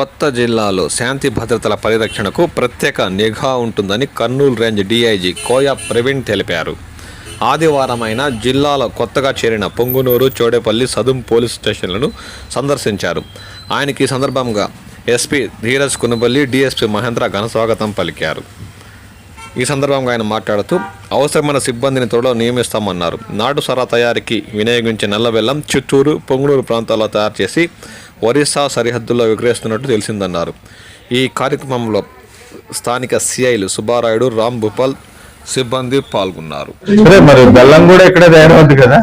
కొత్త జిల్లాలో శాంతి భద్రతల పరిరక్షణకు ప్రత్యేక నిఘా ఉంటుందని కర్నూలు రేంజ్ డీఐజీ కోయ ప్రవీణ్ తెలిపారు. ఆదివారమైన జిల్లాలో కొత్తగా చేరిన పొంగునూరు చోడేపల్లి సదుం పోలీస్ స్టేషన్లను సందర్శించారు. ఆయనకి ఈ సందర్భంగా ఎస్పీ ధీరజ్ కునుబల్లి డిఎస్పీ మహేంద్ర ఘనస్వాగతం పలికారు. ఈ సందర్భంగా ఆయన మాట్లాడుతూ అవసరమైన సిబ్బందిని త్వరలో నియమిస్తామన్నారు. నాటు సరా తయారీకి వినియోగించే నల్లబెల్లం చిత్తూరు పొంగునూరు ప్రాంతాల్లో తయారు చేసి ఒరిస్సా సరిహద్దుల్లో విక్రయిస్తున్నట్టు తెలిసిందన్నారు. ఈ కార్యక్రమంలో స్థానిక సిఐలు సుబ్బారాయుడు రామ్ భూపాల్ సిబ్బంది పాల్గొన్నారు. మరి బెల్లం కూడా ఇక్కడే తయారవుద్ది కదా?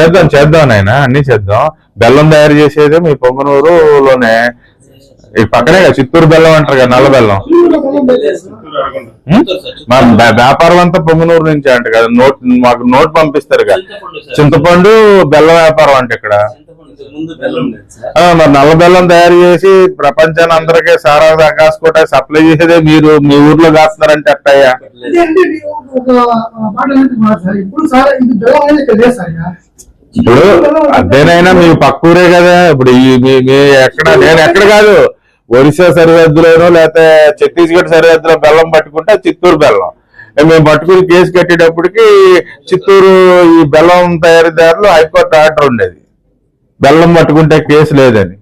చేద్దాం చేద్దాం నాయన అన్ని చేద్దాం. బెల్లం తయారు చేసేది మీ పొంగనూరులోనే. ఈ పక్కనే కదా చిత్తూరు బెల్లం అంటారు కదా నల్ల బెల్లం? మా వ్యా- వ్యాపారం అంతా పొంగనూరు నుంచి అంట కదా నోట్ మాకు నోట్ పంపిస్తారు కదా. చింతపండు బెల్లం వ్యాపారం అంటే ఇక్కడ. ముందు బెల్లం లేదు సార్. ఆ, మరి నల్ల బెల్లం తయారు చేసి ప్రపంచాన్ని అందరికీ సారా కాసుకోట సప్లై చేసేదే మీరు మీ ఊర్లో కాస్తున్నారంటే అట్టయ్యా? ఇప్పుడు అదేనైనా మీ పక్క ఊరే కదా. ఇప్పుడు మీ- ఎక్కడ నేను ఎక్కడ కాదు. ఒరిస్సా సరిహద్దులోనో లేకపోతే ఛత్తీస్గఢ్ సరిహద్దులో బెల్లం పట్టుకుంటే చిత్తూరు బెల్లం. మేము పట్టుకుని కేసు కట్టేటప్పటికి చిత్తూరు ఈ బెల్లం తయారీదారులు హైకోర్టు ఆర్డర్ ఉండేది. బెల్లం పట్టుకుంటే కేసు లేదని.